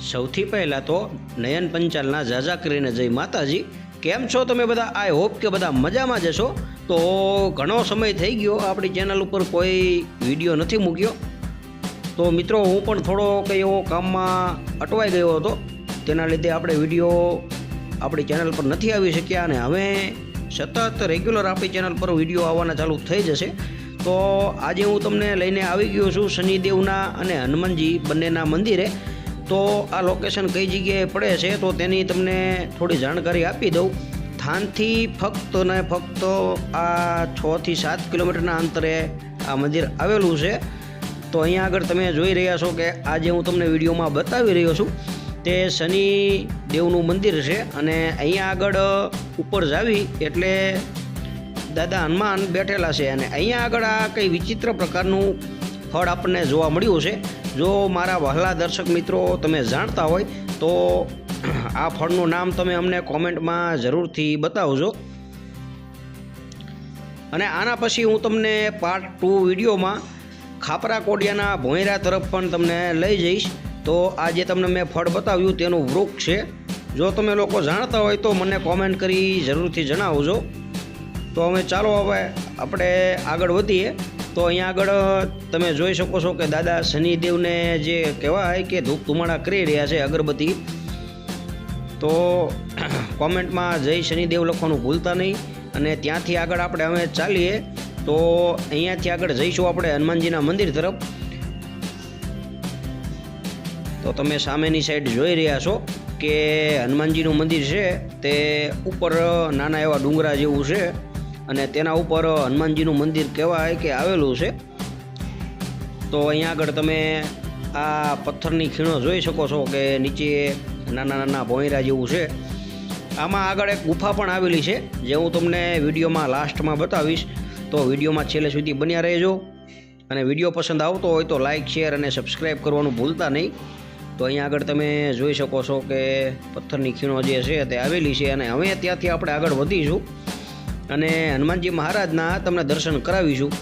સૌથી પહેલાં તો નયન પંચાલના ઝાઝા કરીને જય માતાજી. કેમ છો તમે બધા? આઈ હોપ કે બધા મજામાં જશો તો ઘણો સમય થઈ ગયો આપણી ચેનલ ઉપર કોઈ વીડિયો નથી મૂક્યો. તો મિત્રો, હું પણ થોડો કંઈ એવો કામમાં અટવાઈ ગયો હતો. તેના લીધે આપણે વીડિયો આપણી ચેનલ પર નથી આવી શક્યા અને હવે સતત રેગ્યુલર આપણી ચેનલ પર વીડિયો આવવાના ચાલુ થઈ જશે. તો આજે હું તમને લઈને આવી ગયો છું શનિદેવના અને હનુમાનજી બંનેના મંદિરે. તો આ લોકેશન કઈ જગ્યાએ પડે છે તો તેની તમને થોડી જાણકારી આપી દઉં. થાનથી ફક્ત ને ફક્ત આ છથી સાત કિલોમીટરના અંતરે આ મંદિર આવેલું છે. તો અહીંયા આગળ તમે જોઈ રહ્યા છો કે આજે હું તમને વિડીયોમાં બતાવી રહ્યો છું, તે શનિ દેવનું મંદિર છે અને અહીંયા આગળ ઉપર જાવી એટલે દાદા હનુમાન બેઠેલા છે અને અહીંયા આગળ આ કંઈ વિચિત્ર પ્રકારનું ફળ આપણને જોવા મળ્યું છે. જો મારા વહાલા દર્શક મિત્રો તમે જાણતા હોય તો આ ફળનું નામ તમે અમને કોમેન્ટમાં જરૂરથી બતાવજો. અને આના પછી હું તમને પાર્ટ ટુ વિડીયોમાં ખાપરા કોડિયાના ભોંયરા તરફ પણ તમને લઈ જઈશ. તો આ જે તમને મેં ફળ બતાવ્યું તેનું વૃક્ષ છે. જો તમે લોકો જાણતા હોય તો મને કોમેન્ટ કરી જરૂરથી જણાવજો. તો હવે ચાલો હવે આપણે આગળ વધીએ. તો અહીંયા આગળ તમે જોઈ શકો છો કે દાદા શનિદેવને જે કહેવાય કે ધૂપ ધુમાડા કરી રહ્યા છે અગરબત્તી, તો કોમેન્ટમાં જય શનિદેવ લખવાનું ભૂલતા નહીં. અને ત્યાંથી આગળ આપણે હવે ચાલીએ, તો અહીંયાથી આગળ જઈશું આપણે હનુમાનજીના મંદિર તરફ. તો તમે સામેની સાઈડ જોઈ રહ્યા છો કે હનુમાનજીનું મંદિર છે, તે ઉપર નાના એવા ડુંગરા જેવું છે. અને તેના ઉપર હનુમાનજીનું મંદિર કહેવાય કે આવેલું છે. તો અહીંયા આગળ તમે આ પથ્થરની ખીણો જોઈ શકો છો કે નીચે નાના નાના ભોંયરા જેવું છે. આમાં આગળ એક ગુફા પણ આવેલી છે, જે હું તમને વિડીયોમાં લાસ્ટમાં બતાવીશ. તો વિડીયોમાં છેલ્લે સુધી બન્યા રહેજો. અને વીડિયો પસંદ આવતો હોય તો લાઇક શેર અને સબસ્ક્રાઈબ કરવાનું ભૂલતા નહીં. તો અહીંયા આગળ તમે જોઈ શકો છો કે પથ્થરની ખીણો જે છે તે આવેલી છે અને હવે ત્યાંથી આપણે આગળ વધીશું. અને હનુમાનજી મહારાજના તમને દર્શન કરાવીશું.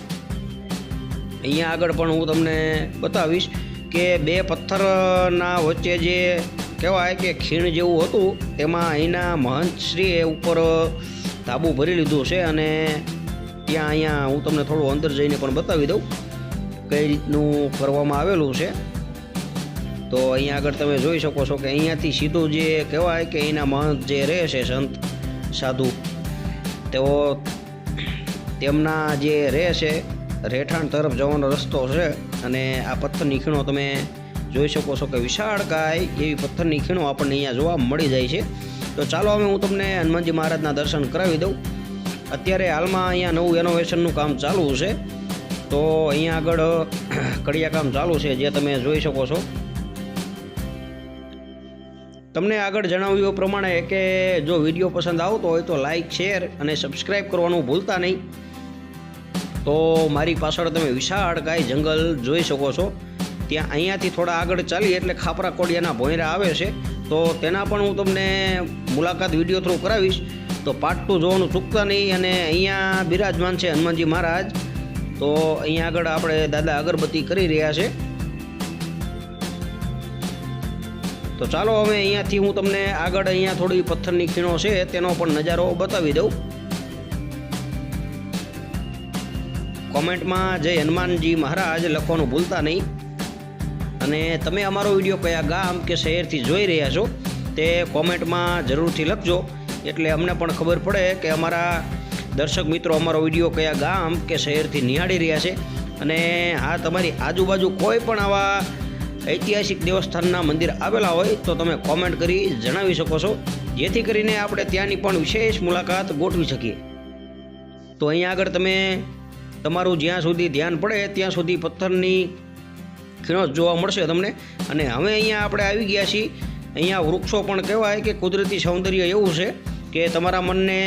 અહીંયા આગળ પણ હું તમને બતાવીશ કે બે પથ્થરના વચ્ચે જે કહેવાય કે ખીણ જેવું હતું, તેમાં અહીંના મહંતશ્રીએ ઉપર તાબુ ભરી લીધું છે અને ત્યાં અહીંયા હું તમને થોડું અંદર જઈને પણ બતાવી દઉં કઈ રીતનું કરવામાં આવેલું છે. તો અહીંયા આગળ તમે જોઈ શકો છો કે અહીંયાથી સીધું જે કહેવાય કે અહીંના મહંત જે રહે છે સંત સાધુ તેઓ તેમના જે રહે છે, રહેઠાણ તરફ જવાનો રસ્તો છે અને આ પથ્થરની ખીણો તમે જોઈ શકો છો કે વિશાળકાય એવી પથ્થરની ખીણો આપણને અહીંયા જોવા મળી જાય છે. તો ચાલો હવે હું તમને હનુમાનજી મહારાજના દર્શન કરાવી દઉં. અત્યારે હાલમાં અહીંયા નવું એનોવેશનનું કામ ચાલુ છે. તો અહીંયા આગળ કડિયા કામ ચાલુ છે, જે તમે જોઈ શકો છો. તમને આગળ જણાવ્યું પ્રમાણે કે જો વીડિયો પસંદ આવતો હોય તો લાઇક શેર અને સબસ્ક્રાઈબ કરવાનું ભૂલતા નહીં. તો મારી પાછળ તમે વિશાળ ગાય જંગલ જોઈ શકો છો. ત્યાં અહીંયાથી થોડા આગળ ચાલી એટલે ખાપરા કોડિયાના ભોંયરા આવે છે. તો તેના પણ હું તમને મુલાકાત વીડિયો થ્રુ કરાવીશ. તો પાર્ટ ટુ જોવાનું ચૂકતા નહીં અને અહીંયા બિરાજમાન છે હનુમાનજી મહારાજ. તો અહીંયા આગળ આપણે દાદા અગરબત્તી કરી રહ્યા છે. તો ચાલો હવે અહીંયાથી હું તમને આગળ અહીંયા થોડી પથ્થરની ખીણો છે, તેનો પણ નજારો બતાવી દઉં. કોમેન્ટમાં જય હનુમાનજી મહારાજ, લખવાનું ભૂલતા નહીં. અને તમે અમારો વીડિયો કયા ગામ કે શહેરથી જોઈ રહ્યા છો, તે કોમેન્ટમાં જરૂરથી લખજો. એટલે અમને પણ ખબર પડે કે અમારા દર્શક મિત્રો અમારો વીડિયો કયા ગામ કે શહેરથી નિહાળી રહ્યા છે. અને હા, તમારી આજુબાજુ કોઈ પણ આવા ઐતિહાસિક દેવસ્થાનના મંદિર આવેલા હોય તો તમે કોમેન્ટ કરી જણાવી શકો છો. જેથી કરીને આપણે ત્યાંની પણ વિશેષ મુલાકાત ગોઠવી શકીએ. તો અહીંયા આગળ તમે તમારું જ્યાં સુધી ધ્યાન પડે ત્યાં સુધી પથ્થરની ખીણો જોવા મળશે તમને. અને હવે અહીંયા આપણે આવી ગયા છીએ. અહીંયા વૃક્ષો પણ કહેવાય કે કુદરતી સૌંદર્ય એવું છે કે તમારા મનને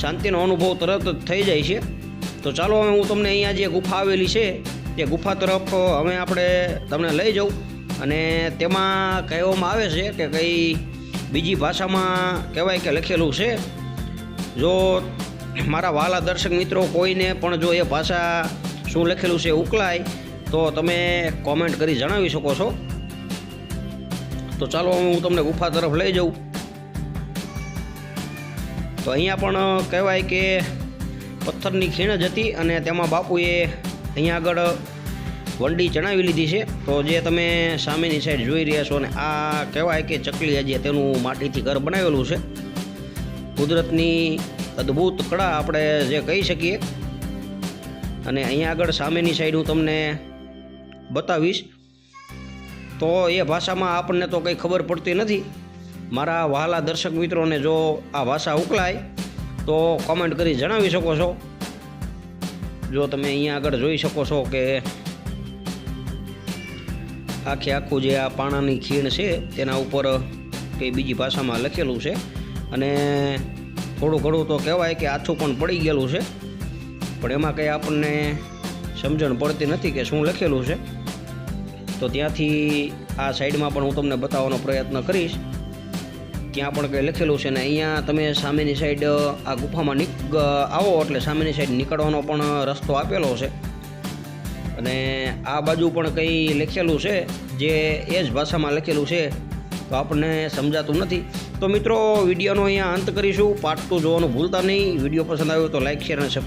શાંતિનો અનુભવ તરત જ થઈ જાય છે. તો ચાલો હવે હું તમને અહીંયા જે ગુફા આવેલી છે તે ગુફા તરફ હવે આપણે તમને લઈ જાઉં. અને તેમાં કહેવામાં આવે છે કે કંઈ બીજી ભાષામાં કહેવાય કે લખેલું છે. જો મારા વાલા દર્શક મિત્રો કોઈને પણ જો એ ભાષા શું લખેલું છે ઉકલાય તો તમે કોમેન્ટ કરી જણાવી શકો છો. તો ચાલો હું તમને ગુફા તરફ લઈ જાઉં. તો અહીંયા પણ કહેવાય કે પથ્થરની ખીણ જ હતી અને તેમાં બાપુએ અહીંયા આગળ વંડી ચણાવી લીધી છે. તો જે તમે સામેની સાઈડ જોઈ રહ્યા છો અને આ કહેવાય કે ચકલી જે તેનું માટીથી ઘર બનાવેલું છે. કુદરતની અદ્ભુત કળા આપણે જે કહી શકીએ. અને અહીંયા આગળ સામેની સાઈડ હું તમને બતાવીશ. તો એ ભાષામાં આપણને તો કંઈ ખબર પડતી નથી. મારા વહાલા દર્શક મિત્રોને જો આ ભાષા ઉકલાય, તો કોમેન્ટ કરી જણાવી શકો છો. જો તમે અહીંયા આગળ જોઈ શકો છો કે આખે આખું જે આ પાણાની ખીણ છે, તેના ઉપર કંઈ બીજી ભાષામાં લખેલું છે. અને થોડું ઘણું તો કહેવાય કે આછું પણ પડી ગયેલું છે. પણ એમાં કંઈ આપણને સમજણ પડતી નથી કે શું લખેલું છે. તો ત્યાંથી આ સાઈડમાં પણ હું તમને બતાવવાનો પ્રયત્ન કરીશ. ત્યાં પણ કંઈ લખેલું છે ને, અહીંયા તમે સામેની સાઈડ આ ગુફામાં નીક આવો એટલે સામેની સાઈડ નીકળવાનો પણ રસ્તો આપેલો છે. અને આ બાજુ પણ કંઈ લખેલું છે, જે એ જ ભાષામાં લખેલું છે, તો આપણને સમજાતું નથી. તો મિત્રો, વિડીયોનો અહીંયા અંત કરીશું. પાર્ટ ટુ જોવાનું ભૂલતા નહીં. વીડિયો પસંદ આવ્યો તો લાઇક શેર અને સબસ્ક્રાઈબ